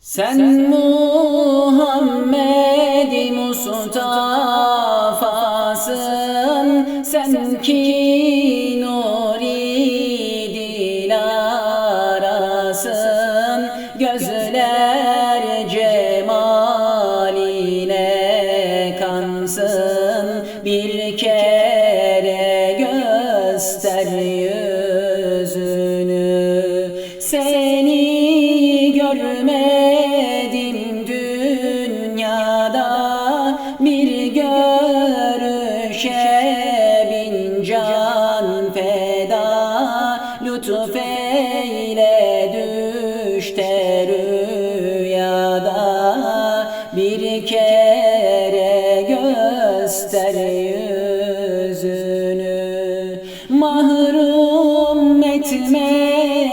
Sen, Sen Muhammed Mustafa'sın Sen ki göster yüzünü Mahrum etmesin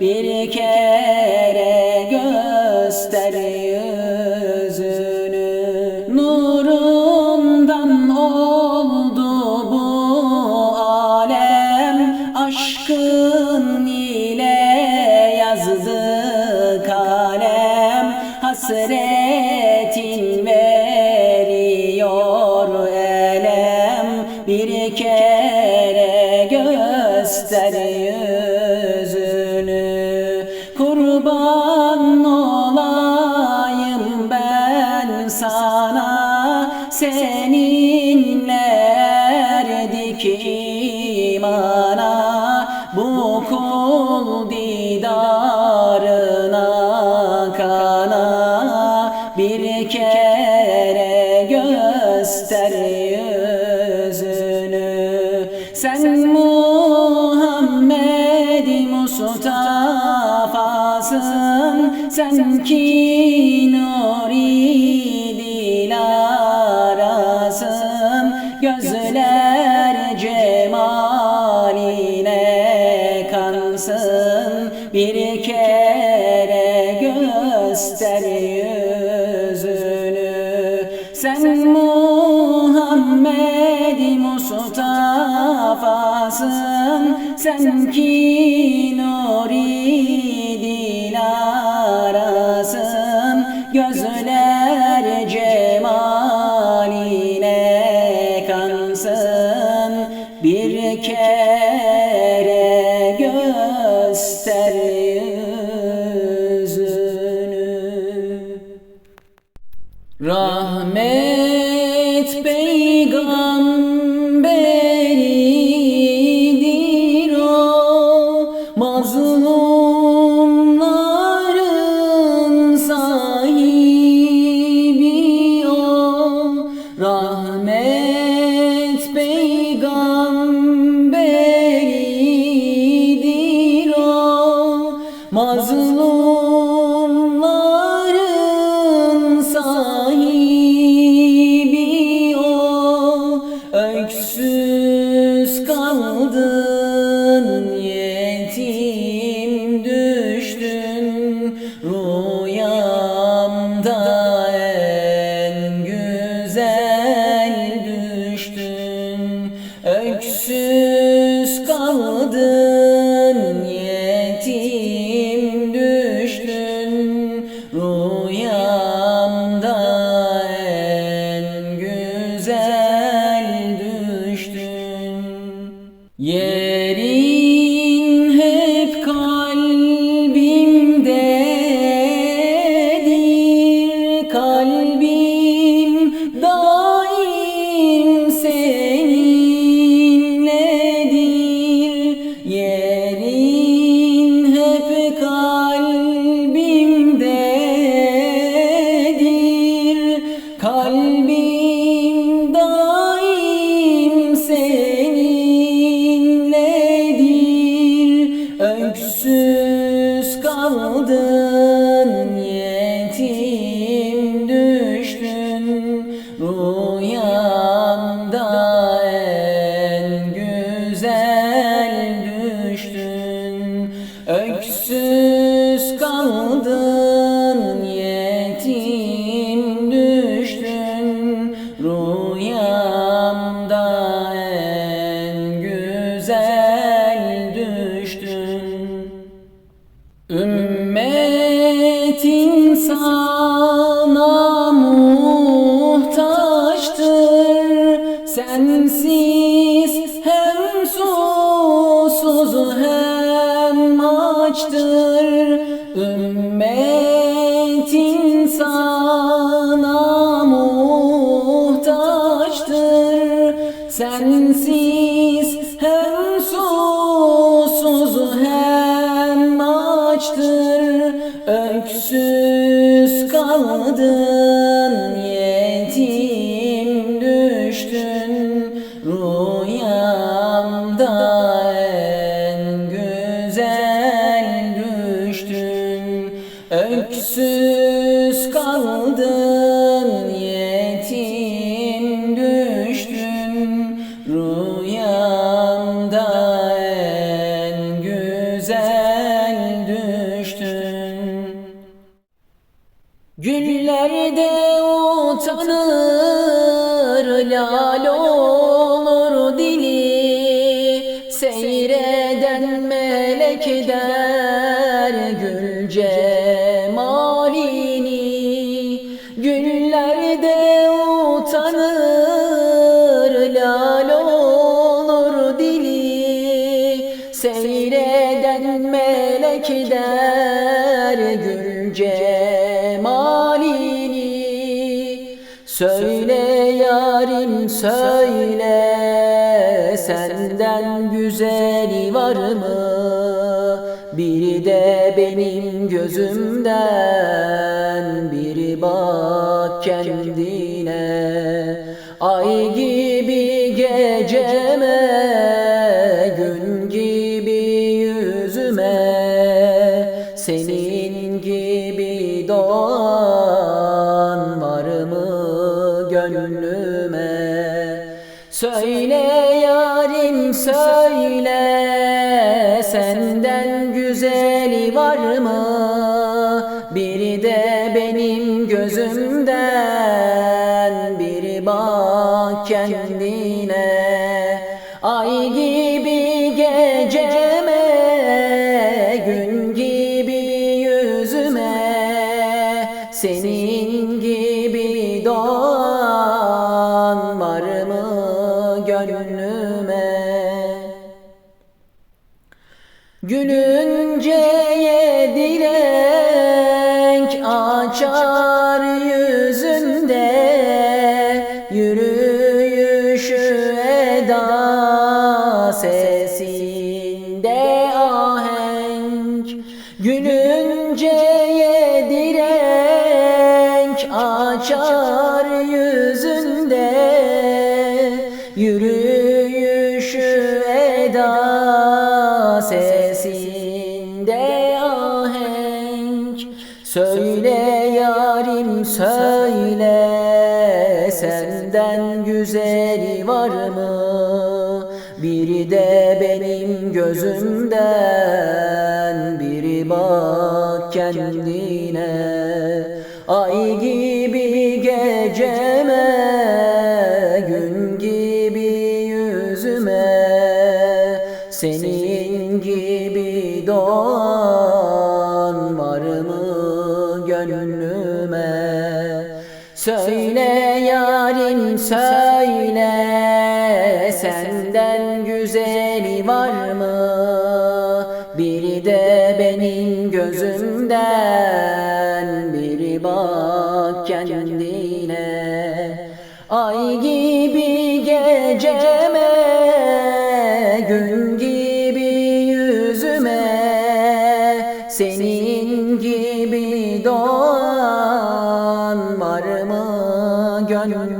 bir bir kere göster yüzünü Sen Muhammed Mustafa'sın Sen kim? yaşasın bir kez. senses. söyle senden güzeli var mı? Biri de benim gözümden biri bak kendi gönlüme. Gülünce gözümden biri bak kendine. Ay git kendine. Ay gibi geceme Gün gibi yüzüme Senin gibi doğan var mı gönlüm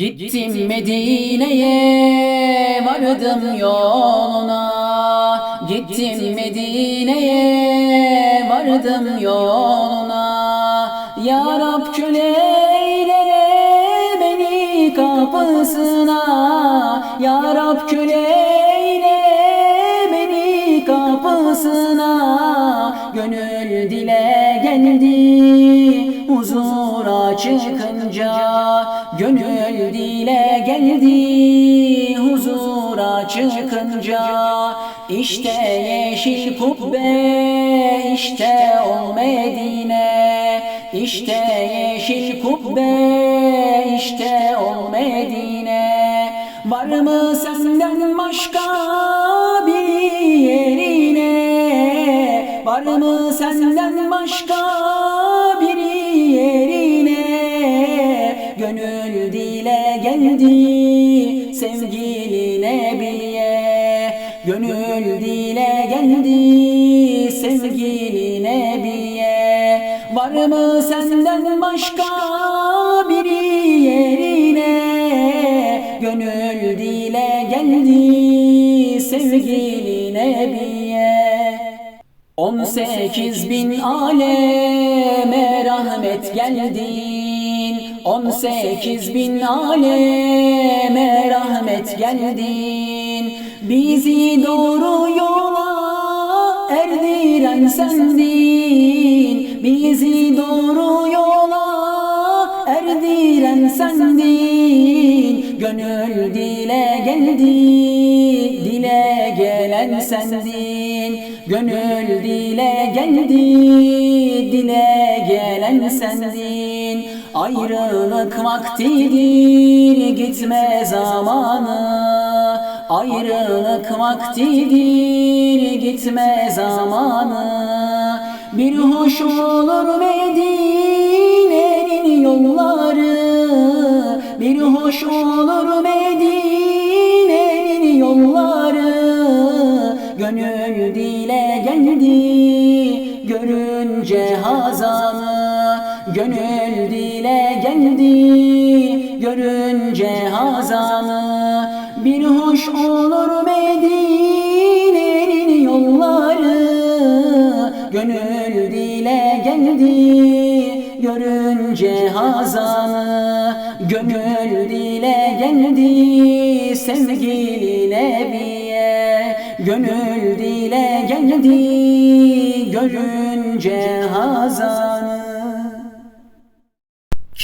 Gittim Medine'ye vardım yoluna. Gittim Medine'ye vardım yoluna. Ya Rab köleyle beni kapısına. Ya Rab köleyle beni kapısına. Gönül dile geldi huzura çıkınca Gönül dile geldi huzura çıkınca İşte yeşil kubbe işte o Medine İşte yeşil kubbe işte o Medine. Var mı senden başka bir yerine? Var mı senden başka geldi sevgili Nebiye Gönül dile geldi sevgili Nebiye Var mı senden başka biri yerine? Gönül dile geldi sevgili Nebiye 18 bin aleme rahmet geldi. 18 bin aleme rahmet geldin. Bizi doğru yola erdiren sendin. Bizi doğru yola erdiren sendin. Gönül dile geldi dile gelen sendin. Gönül dile geldi dile gelen sendin. Ayrılık vaktidir gitme zamanı. Ayrılık vaktidir gitme zamanı. Bir hoş olur Medine'nin yolları. Bir hoş olur Medine'nin yolları. Gönül dile geldi görünce hazanı. Gönül görünce hazanı Bir hoş olur Medine'nin yolları. Gönül dile geldi görünce hazanı Gönül dile geldi sevgili Nebiye. Gönül dile geldi görünce hazanı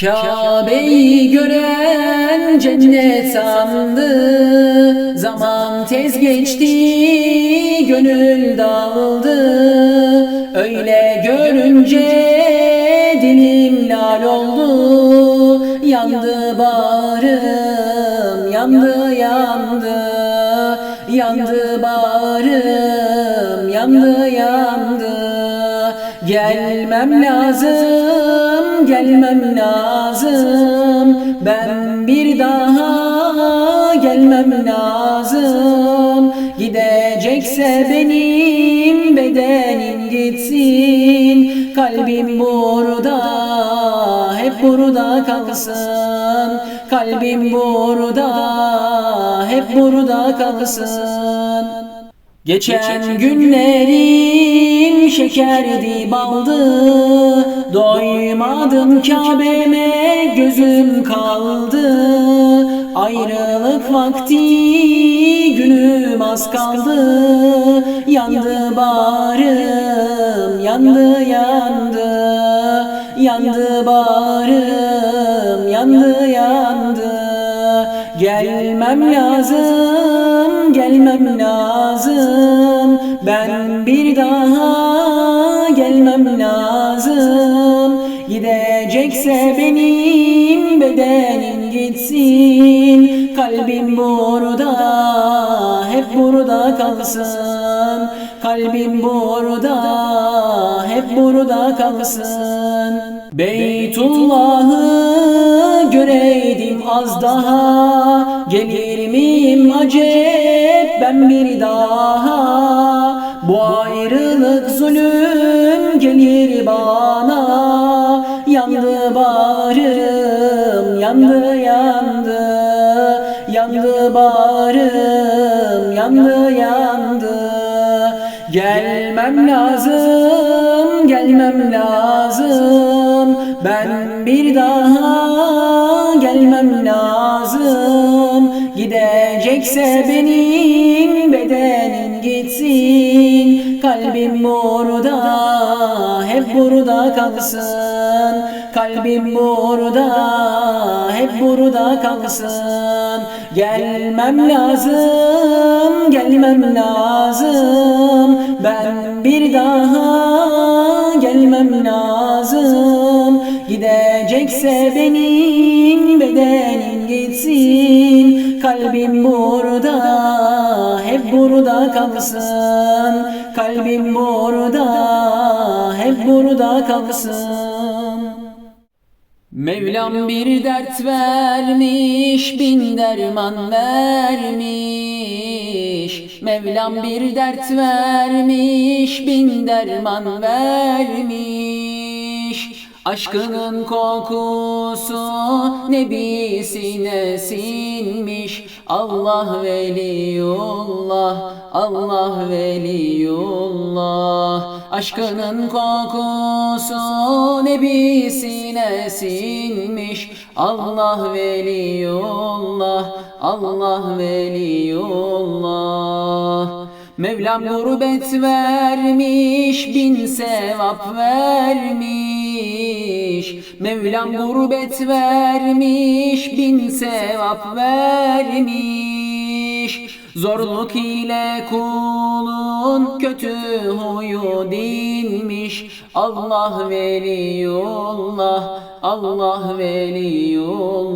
Kabe'yi gören cennet sandı Zaman tez geçti gönül dağıldı. Öyle görünce dilim lal oldu. Yandı bağrım yandı yandı. Yandı bağrım yandı yandı. Gelmem lazım, gelmem lazım. Ben bir daha gelmem lazım. Gidecekse benim bedenim gitsin. Kalbim burada, hep burada kalsın. Kalbim burada, hep burada kalsın. Geçen günlerim şekerdi baldı Doymadım Kabe'me gözüm kaldı. Ayrılık vakti günüm az kaldı. Yandı bağrım yandı yandı. Yandı bağrım yandı yandı Gelmem lazım, gelmem lazım Ben bir daha gelmem lazım Gidecekse benim bedenim gitsin. Kalbim burada hep burada kalsın. Kalbim burada hep burada kalsın Beytullah'ı göreydim az daha. Gelir miyim acep ben bir daha. Bu ayrılık zulüm gelir bana. Yandı bağrım yandı yandı. Yandı bağrım yandı yandı. Gelmem lazım gelmem lazım Ben bir daha gelmem lazım. Gidecekse benim bedenim gitsin. Kalbim burada hep burada kalsın Kalbim burada hep burada kalsın. Gelmem lazım gelmem lazım. Ben bir daha gelmem lazım. Gidecekse benim bedenim gitsin. Kalbim burada hep burada kalsın. Kalbim burada hep burada kalsın Mevlam bir dert vermiş, bin derman vermiş. Mevlam bir dert vermiş, bin derman vermiş. Aşkının kokusu nebisine sinmiş Allah veliyullah Allah veliyullah. Aşkının kokusu nebisine sinmiş. Allah veliyullah Allah veliyullah Mevlam gurbet vermiş, bin sevap vermiş. Mevlam gurbet vermiş, bin sevap vermiş. Zorluk ile kulun kötü huyu dinmiş. Allah veliyullah, Allah veliyullah.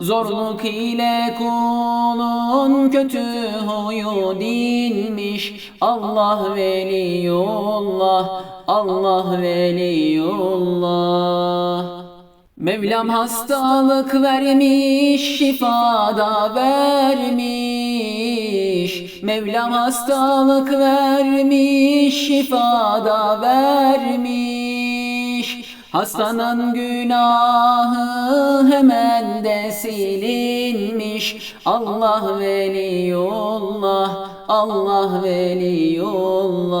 Zorluk ile kulun kötü huyu dinmiş. Allah veliyullah, Allah veliyullah. Mevlam hastalık vermiş, şifada vermiş. Mevlam hastalık vermiş, şifada vermiş. Hastanın günahı hemen de silinmiş. Allah veliyullah, Allah veliyullah.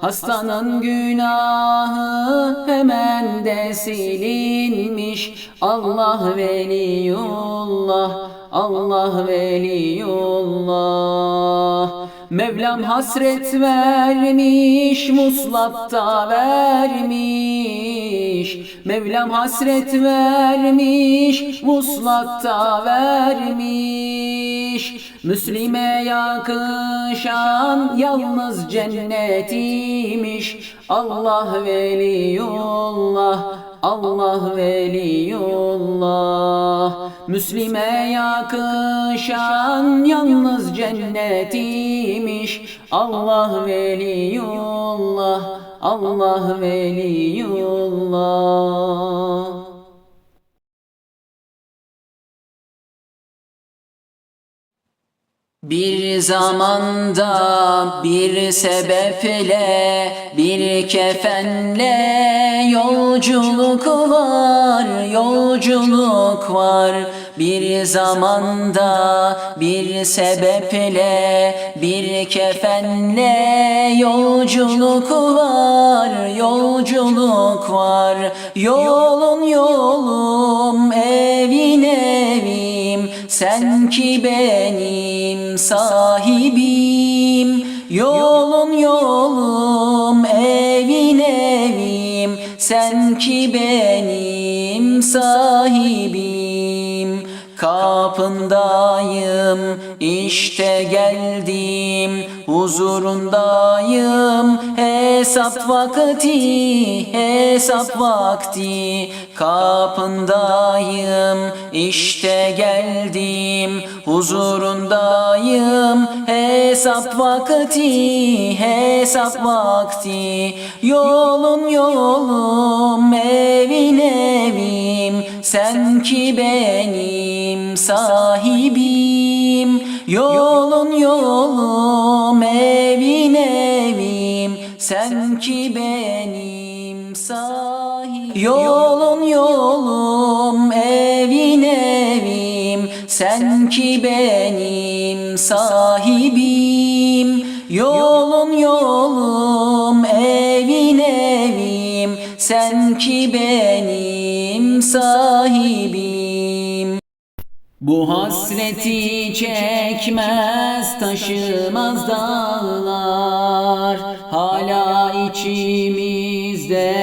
Hastanın günahı hemen de silinmiş. Allah veliyullah, Allah veliyullah. Mevlam hasret vermiş, muslatta vermiş. Mevlam hasret vermiş, muslatta vermiş. Müslime yakışan yalnız cennetiymiş. Allah veliyullah, Allah veliyullah. Müslime yakışan yalnız cennetiymiş. Allah veliyullah, Allah veliyullah. Bir zamanda bir sebeple bir kefenle yolculuk var, yolculuk var. Bir zamanda bir sebeple bir kefenle yolculuk var, yolculuk var. Yolun yolum evin evim sen ki benim sahibim Yolun yolum evin evim. Sen ki benim sahibim Kapı kapındayım işte geldim. Huzurundayım hesap vakti hesap vakti kapındayım işte geldim. Huzurundayım hesap vakti hesap vakti. Yolun yolum evin evim. Sen ki benim sahibim. Yolun yolum evin evim. Sen ki benim sahibim. Yolun sen ki benim sahibim yolun yolum evin evim. Sen ki benim sahibim. Bu hasreti çekmez taşımaz dağlar. Hala içimizde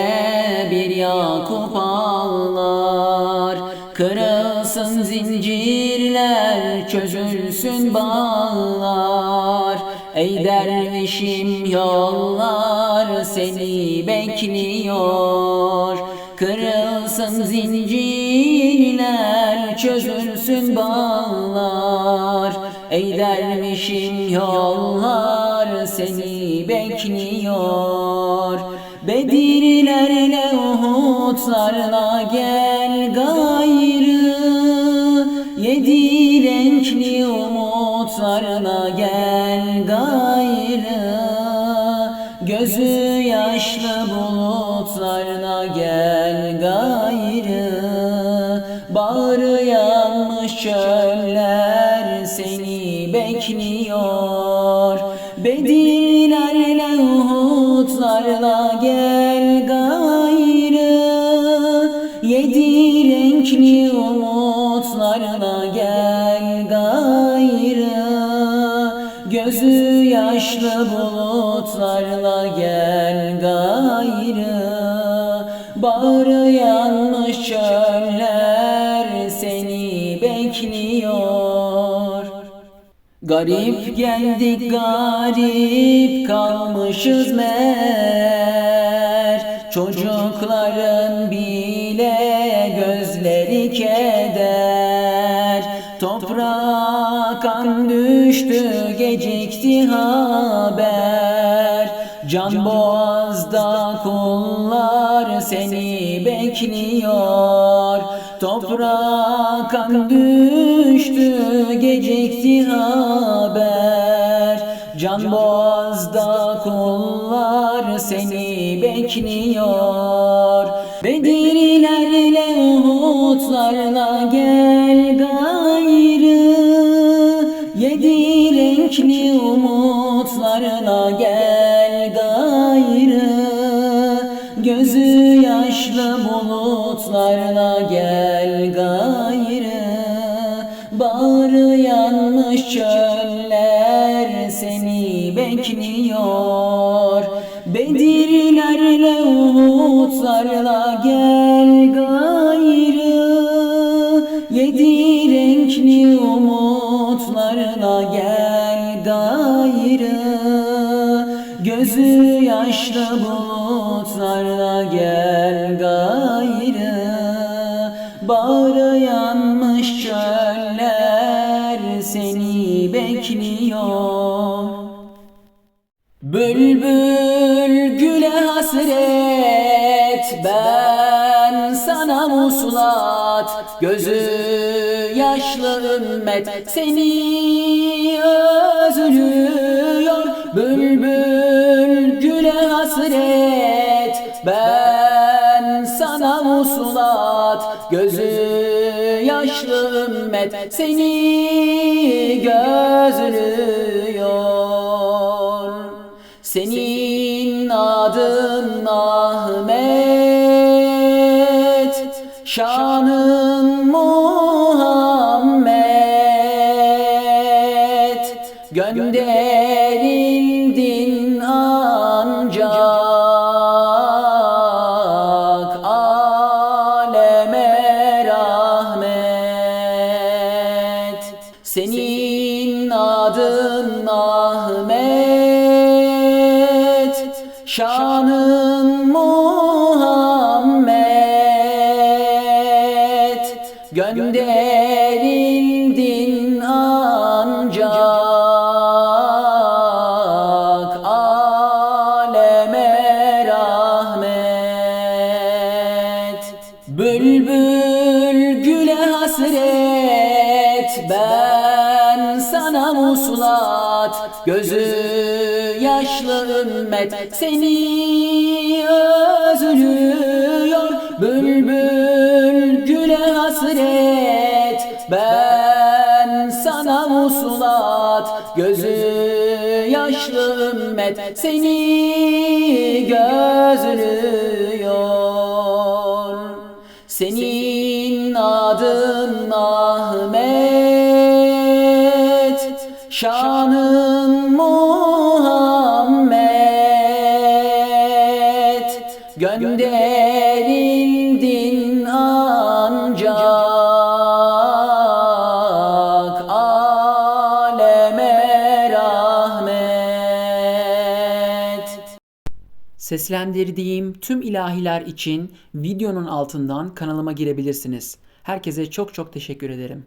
bir Yakup ağlar. Kırılsın zincirler çözülsün bağlar. Ey dervişim yollar seni bekliyor. Kırılsın zincirler çözülsün bağlar. Ey dervişim yollar seni bekliyor. Bedirlerle Uhudlarla gel umutlarla gel gayrı Gözü yaşlı bulutlarla yanmış çöller seni bekliyor. Garip geldik garip kalmışız mer Çocukların bile gözleri keder. Toprağa kan düştü gecikti haber. Can boğazda kullar seni bekliyor Toprağa kan düştü gecikti haber Can boğazda kullar seni bekliyor. Bedirlerle Uhudlarla gel gayrı. Yedi renkli umutlarla gel Uhudlarla gel gayrı Yedi renkli umutlarla gel gayrı. Gözü yaşlı bulutlarla gel gayrı. Bağrı yanmış çöller seni bekliyor. Bülbül hasret ben sana musulat Gözü yaşlı ümmet. Seni özlüyor Bülbül güle hasret. Ben sana musulat Gözü yaşlı ümmet. Seni gözlüyor senin adın Ahmet sana muslat. Gözü yaşlı ümmet seni gözlüyor. Senin adın Ahmet. Şanın Seslendirdiğim tüm ilahiler için videonun altından kanalıma girebilirsiniz. Herkese çok çok teşekkür ederim.